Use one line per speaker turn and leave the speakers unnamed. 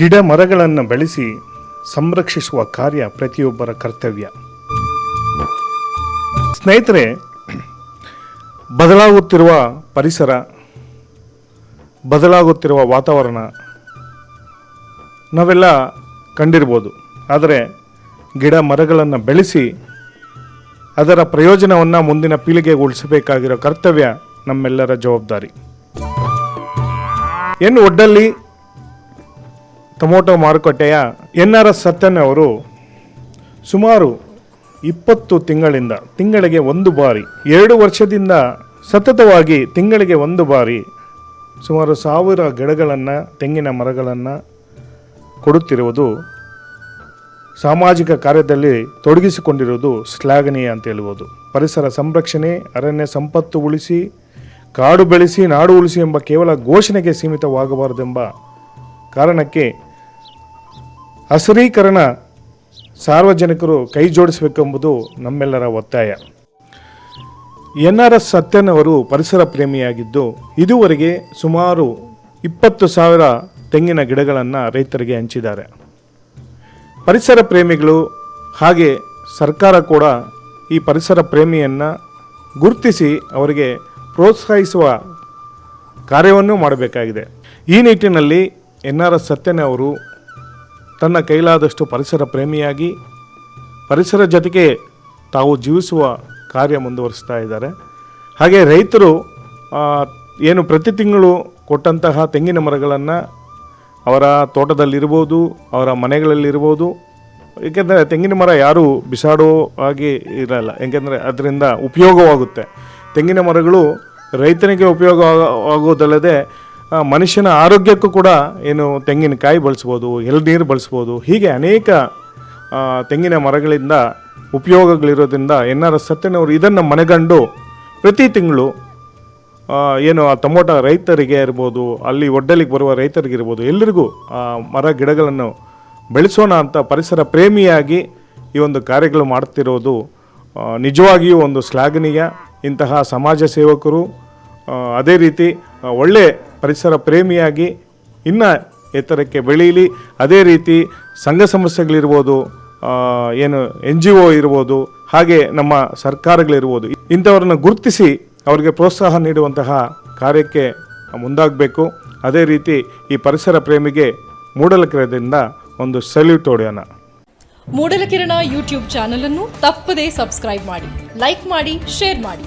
ಗಿಡ ಮರಗಳನ್ನು ಬೆಳೆಸಿ ಸಂರಕ್ಷಿಸುವ ಕಾರ್ಯ ಪ್ರತಿಯೊಬ್ಬರ ಕರ್ತವ್ಯ. ಸ್ನೇಹಿತರೆ, ಬದಲಾಗುತ್ತಿರುವ ಪರಿಸರ, ಬದಲಾಗುತ್ತಿರುವ ವಾತಾವರಣ ನಾವೆಲ್ಲ ಕಂಡಿರ್ಬೋದು. ಆದರೆ ಗಿಡ ಮರಗಳನ್ನು ಬೆಳೆಸಿ ಅದರ ಪ್ರಯೋಜನವನ್ನು ಮುಂದಿನ ಪೀಳಿಗೆಗೆ ಉಳಿಸಬೇಕಾಗಿರೋ ಕರ್ತವ್ಯ ನಮ್ಮೆಲ್ಲರ ಜವಾಬ್ದಾರಿ. ಏನು ಒಡ್ಡಲ್ಲಿ ಟೊಮೊಟೊ ಮಾರುಕಟ್ಟೆಯ ಎನ್ ಆರ್ ಎಸ್ ಸತ್ಯನ್ ಅವರು ಸುಮಾರು ಇಪ್ಪತ್ತು ತಿಂಗಳಿಂದ, ತಿಂಗಳಿಗೆ ಒಂದು ಬಾರಿ, ಎರಡು ವರ್ಷದಿಂದ ಸತತವಾಗಿ ತಿಂಗಳಿಗೆ ಒಂದು ಬಾರಿ ಸುಮಾರು ಸಾವಿರ ಗಿಡಗಳನ್ನು, ತೆಂಗಿನ ಮರಗಳನ್ನು ಕೊಡುತ್ತಿರುವುದು ಸಾಮಾಜಿಕ ಕಾರ್ಯದಲ್ಲಿ ತೊಡಗಿಸಿಕೊಂಡಿರುವುದು ಶ್ಲಾಘನೀಯ ಅಂತ ಹೇಳ್ಬೋದು ಪರಿಸರ ಸಂರಕ್ಷಣೆ, ಅರಣ್ಯ ಸಂಪತ್ತು ಉಳಿಸಿ, ಕಾಡು ಬೆಳೆಸಿ, ನಾಡು ಉಳಿಸಿ ಎಂಬ ಕೇವಲ ಘೋಷಣೆಗೆ ಸೀಮಿತವಾಗಬಾರದೆಂಬ ಕಾರಣಕ್ಕೆ ಹಸಿರೀಕರಣ ಸಾರ್ವಜನಿಕರು ಕೈ ಜೋಡಿಸಬೇಕೆಂಬುದು ನಮ್ಮೆಲ್ಲರ ಒತ್ತಾಯ. ಎನ್ ಆರ್ ಎಸ್ ಸತ್ಯನ್ ಅವರು ಪರಿಸರ ಪ್ರೇಮಿಯಾಗಿದ್ದು, ಇದುವರೆಗೆ ಸುಮಾರು ಇಪ್ಪತ್ತು ಸಾವಿರ ತೆಂಗಿನ ಗಿಡಗಳನ್ನು ರೈತರಿಗೆ ಹಂಚಿದ್ದಾರೆ. ಪರಿಸರ ಪ್ರೇಮಿಗಳು ಹಾಗೆ ಸರ್ಕಾರ ಕೂಡ ಈ ಪರಿಸರ ಪ್ರೇಮಿಯನ್ನು ಗುರುತಿಸಿ ಅವರಿಗೆ ಪ್ರೋತ್ಸಾಹಿಸುವ ಕಾರ್ಯವನ್ನು ಮಾಡಬೇಕಾಗಿದೆ. ಈ ನಿಟ್ಟಿನಲ್ಲಿ ಎನ್ ಆರ್ ಎಸ್ ಸತ್ಯನ್ ಅವರು ತನ್ನ ಕೈಲಾದಷ್ಟು ಪರಿಸರ ಪ್ರೇಮಿಯಾಗಿ, ಪರಿಸರ ಜೊತೆಗೆ ತಾವು ಜೀವಿಸುವ ಕಾರ್ಯ ಮುಂದುವರಿಸ್ತಾ ಇದ್ದಾರೆ. ಹಾಗೆ ರೈತರು ಏನು ಪ್ರತಿ ತಿಂಗಳು ಕೊಟ್ಟಂತಹ ತೆಂಗಿನ ಮರಗಳನ್ನು ಅವರ ತೋಟದಲ್ಲಿರ್ಬೋದು, ಅವರ ಮನೆಗಳಲ್ಲಿರ್ಬೋದು, ಏಕೆಂದರೆ ತೆಂಗಿನ ಮರ ಯಾರೂ ಬಿಸಾಡೋ ಹಾಗೆ ಇರಲ್ಲ. ಏಕೆಂದರೆ ಅದರಿಂದ ಉಪಯೋಗವಾಗುತ್ತೆ. ತೆಂಗಿನ ಮರಗಳು ರೈತನಿಗೆ ಉಪಯೋಗ ಆಗೋದಲ್ಲದೆ ಮನುಷ್ಯನ ಆರೋಗ್ಯಕ್ಕೂ ಕೂಡ ಏನು ತೆಂಗಿನಕಾಯಿ ಬಳಸ್ಬೋದು ಎಳ್ನೀರು ಬಳಸ್ಬೋದು, ಹೀಗೆ ಅನೇಕ ತೆಂಗಿನ ಮರಗಳಿಂದ ಉಪಯೋಗಗಳಿರೋದ್ರಿಂದ ಎನ್ ಆರ್ ಎಸ್ ಸತ್ಯನವರು ಇದನ್ನು ಮನೆಗಂಡು ಪ್ರತಿ ತಿಂಗಳು ಏನು ಆ ಟೊಮೊಟೊ ರೈತರಿಗೆ ಇರ್ಬೋದು, ಅಲ್ಲಿ ಒಡ್ಡಲಿಗೆ ಬರುವ ರೈತರಿಗೆ ಇರ್ಬೋದು ಎಲ್ಲರಿಗೂ ಆ ಮರ ಗಿಡಗಳನ್ನು ಬೆಳೆಸೋಣ ಅಂತ ಪರಿಸರ ಪ್ರೇಮಿಯಾಗಿ ಈ ಒಂದು ಕಾರ್ಯಗಳು ಮಾಡ್ತಿರೋದು ನಿಜವಾಗಿಯೂ ಒಂದು ಶ್ಲಾಘನೀಯ. ಇಂತಹ ಸಮಾಜ ಸೇವಕರು ಅದೇ ರೀತಿ ಒಳ್ಳೆ ಪರಿಸರ ಪ್ರೇಮಿಯಾಗಿ ಇನ್ನು ಎತ್ತರಕ್ಕೆ ಬೆಳೀಲಿ ಅದೇ ರೀತಿ ಸಂಘ ಸಂಸ್ಥೆಗಳಿರ್ಬೋದು ಆ, ಏನು ಎನ್ ಜಿ ಒ ಇರ್ಬೋದು ಹಾಗೆ ನಮ್ಮ ಸರ್ಕಾರಗಳಿರ್ಬೋದು ಇಂಥವ್ರನ್ನ ಗುರುತಿಸಿ ಅವರಿಗೆ ಪ್ರೋತ್ಸಾಹ ನೀಡುವಂತಹ ಕಾರ್ಯಕ್ಕೆ ಮುಂದಾಗಬೇಕು. ಅದೇ ರೀತಿ ಈ ಪರಿಸರ ಪ್ರೇಮಿಗೆ ಮೂಡಲಕೆರೆದಿಂದ ಒಂದು ಸಲ್ಯೂಟ್ ಹೊಡೆಯೋಣ.
ಮೂಡಲಕಿರಣ ಯೂಟ್ಯೂಬ್ ಚಾನಲ್ ಅನ್ನು ತಪ್ಪದೇ ಸಬ್ಸ್ಕ್ರೈಬ್ ಮಾಡಿ ಲೈಕ್ ಮಾಡಿ ಶೇರ್ ಮಾಡಿ.